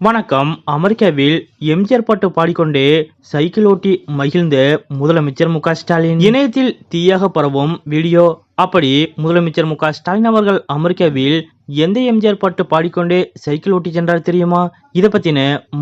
வணக்கம். அமெரிக்காவில் எம்ஜிஆர் பாட்டு பாடிக்கொண்டே சைக்கிள் ஓட்டி மகிழ்ந்த முதலமைச்சர் மு க ஸ்டாலின். இணையத்தில் தீயாக பரவும் வீடியோ அப்படி முதலமைச்சர் மு ஸ்டாலின் அவர்கள் அமெரிக்காவில் எந்த எம்ஜிஆர் பாட்டு பாடிக்கொண்டே சைக்கிள் ஓட்டி சென்றார் தெரியுமா? இதை பத்தின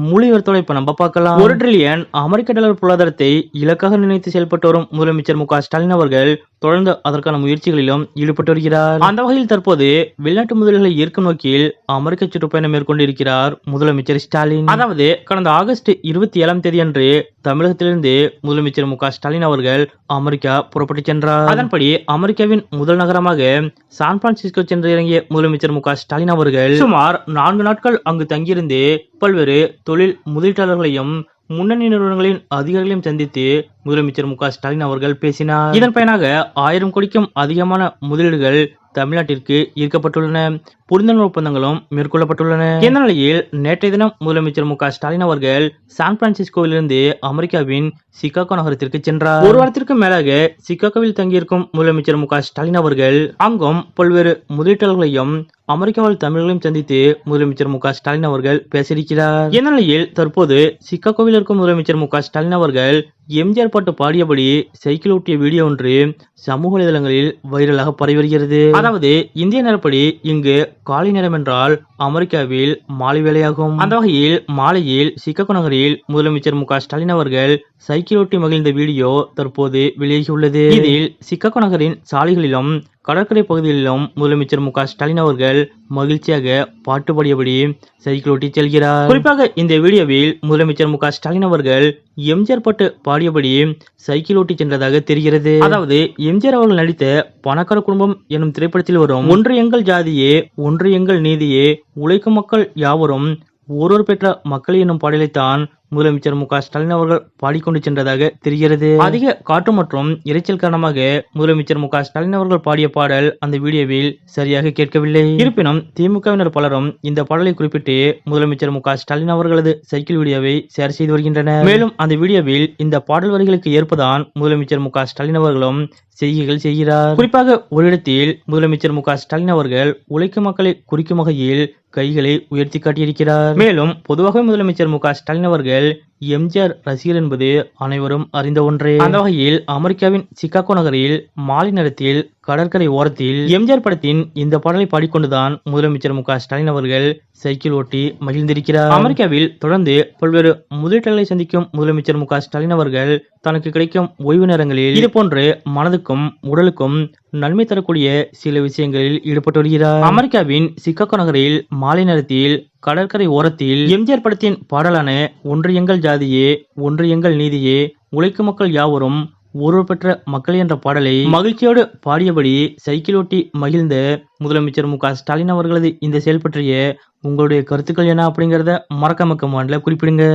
முழு விவரத்தோட இப்ப நம்ம பார்க்கலாம். ஒரு ட்ரில்லியன் அமெரிக்க டாலர் பொருளாதாரத்தை இலக்காக நினைத்து செயல்பட்டு வரும் முதலமைச்சர் மு ஸ்டாலின் அவர்கள் தொடர்ந்து அதற்கான முயற்சிகளிலும் ஈடுபட்டு வருகிறார். அந்த வகையில் தற்போது வெளிநாட்டு முதலீடுகளை ஈர்க்கும் நோக்கில் அமெரிக்க சுற்றுப்பயணம் மேற்கொண்டிருக்கிறார் முதலமைச்சர் ஸ்டாலின். அதாவது கடந்த ஆகஸ்ட் இருபத்தி ஏழாம் தேதி அன்று தமிழகத்திலிருந்து முதலமைச்சர் மு ஸ்டாலின் அவர்கள் அமெரிக்கா புறப்பட்டு சென்றார். அதன்படி அமெரிக்காவின் முதல் நகரமாக சான் பிரான்சிஸ்கோ சென்று இறங்கிய முதலமைச்சர் மு ஸ்டாலின் அவர்கள் சுமார் நான்கு நாட்கள் அங்கு தங்கியிருந்து பல்வேறு தொழில் முதலீட்டாளர்களையும் முன்னணி நிறுவனங்களின் அதிகாரிகளையும் சந்தித்து முதலமைச்சர் மு ஸ்டாலின் அவர்கள் பேசினார். இதன் பயனாக ஆயிரம் கோடிக்கும் அதிகமான முதலீடுகள் தமிழ்நாட்டிற்கு ஈர்க்கப்பட்டுள்ளன. புரிந்துணர்வு ஒப்பந்தங்களும் மேற்கொள்ளப்பட்டுள்ளன. இந்த நிலையில் நேற்றைய தினம் முதலமைச்சர் மு ஸ்டாலின் அவர்கள் சான் பிரான்சிஸ்கோவிலிருந்து அமெரிக்காவின் சிகாகோ நகரத்திற்கு சென்றார். ஒரு வாரத்திற்கு மேலாக சிகாகோவில் தங்கியிருக்கும் முதலமைச்சர் மு ஸ்டாலின் அவர்கள் அங்கும் பல்வேறு முதலீட்டாளர்களையும் அமெரிக்காவில் தமிழர்களையும் சந்தித்து முதலமைச்சர் மு ஸ்டாலின் அவர்கள் பேசியிருக்கிறார் இந்த நிலையில் தற்போது சிகாகோவில் இருக்கும் முதலமைச்சர் மு ஸ்டாலின் அவர்கள் எம்ஜிஆர் பாட்டு பாடியபடி சைக்கிள் ஓட்டிய வீடியோ ஒன்று சமூக வலைதளங்களில் வைரலாக பரவி வருகிறது. அதாவது இந்திய நேரப்படி இங்கு காலை நேரம் என்றால் அமெரிக்காவில் மாலை வேலையாகும் அந்த வகையில் மாலையில் சிகாகோ நகரில் முதலமைச்சர் மு ஸ்டாலின் அவர்கள் சைக்கிள் ஓட்டி மகிழ்ந்த வீடியோ தற்போது வெளியாகியுள்ளது. இதில் சிகாகோ நகரின் சாலைகளிலும் கடற்கரை பகுதியிலும் முதலமைச்சர் மு க ஸ்டாலின் அவர்கள் மகிழ்ச்சியாக பாட்டு பாடியபடி சைக்கிள் ஓட்டி செல்கிறார். குறிப்பாக இந்த வீடியோவில் முதலமைச்சர் மு க ஸ்டாலின் அவர்கள் எம்ஜிஆர் பாட்டு பாடியபடி சைக்கிள் ஓட்டி சென்றதாக தெரிகிறது. அதாவது எம்ஜிஆர் அவர்கள் நடித்த பணக்கார குடும்பம் எனும் திரைப்படத்தில் வரும் ஒன்று எங்கள் ஜாதியே ஒன்று எங்கள் நீதியே உழைக்கும் மக்கள் யாவரும் ஒருவர் பெற்ற மக்கள் என்னும் பாடலைத்தான் முதலமைச்சர் மு க ஸ்டாலின் அவர்கள் பாடிக்கொண்டு சென்றதாக தெரிகிறது. அதிக காற்று மற்றும் இரைச்சல் காரணமாக முதலமைச்சர் மு க ஸ்டாலின் அவர்கள் பாடிய பாடல் அந்த வீடியோவில் சரியாக கேட்கவில்லை. இருப்பினும் திமுகவினர் பலரும் இந்த பாடலை குறிப்பிட்டு முதலமைச்சர் மு க ஸ்டாலின் அவர்களது சைக்கிள் வீடியோவை ஷேர் செய்து வருகின்றனர். மேலும் அந்த வீடியோவில் இந்த பாடல் வரிகளுக்கு ஏற்பதான் முதலமைச்சர் மு க ஸ்டாலின் அவர்களும் செய்கைகள் செய்கிறார். குறிப்பாக ஒரு இடத்தில் முதலமைச்சர் மு க ஸ்டாலின் அவர்கள் உழைக்கும் மக்களை குறிக்கும் வகையில் கைகளை உயர்த்தி காட்டியிருக்கிறார். மேலும் பொதுவாக முதலமைச்சர் மு க ஸ்டாலின் அவர்கள் well எம்ஜிஆர் ரசிகர் என்பது அனைவரும் அறிந்த ஒன்றே. அந்த வகையில் அமெரிக்காவின் சிகாகோ நகரில் மாலை நேரத்தில் கடற்கரை ஓரத்தில் எம்ஜிஆர் படத்தின் இந்த பாடலை பாடிக்கொண்டுதான் முதலமைச்சர் மு ஸ்டாலின் அவர்கள் சைக்கிள் ஓட்டி மகிழ்ந்திருக்கிறார். அமெரிக்காவில் தொடர்ந்து பல்வேறு முதலீட்டாளர்களை சந்திக்கும் முதலமைச்சர் மு ஸ்டாலின் அவர்கள் தனக்கு கிடைக்கும் ஓய்வு நேரங்களில் இது போன்று மனதுக்கும் உடலுக்கும் நன்மை தரக்கூடிய சில விஷயங்களில் ஈடுபட்டு வருகிறார். அமெரிக்காவின் சிக்காகோ நகரில் மாலை நேரத்தில் கடற்கரை ஓரத்தில் எம்ஜிஆர் படத்தின் பாடலான ஒன்று எங்கள் ஜாதியே ஒன்று எங்கள் நீதியே உழைக்கும் மக்கள் யாவரும் ஒருவர் பெற்ற மக்கள் என்ற பாடலை மகிழ்ச்சியோடு பாடியபடி சைக்கிள் ஓட்டி மகிழ்ந்த முதலமைச்சர் மு க ஸ்டாலின் அவர்களது இந்த செயல் பற்றிய உங்களுடைய கருத்துக்கள் என்ன அப்படிங்கறத மறக்காம கமெண்ட்ல குறிப்பிடுங்க.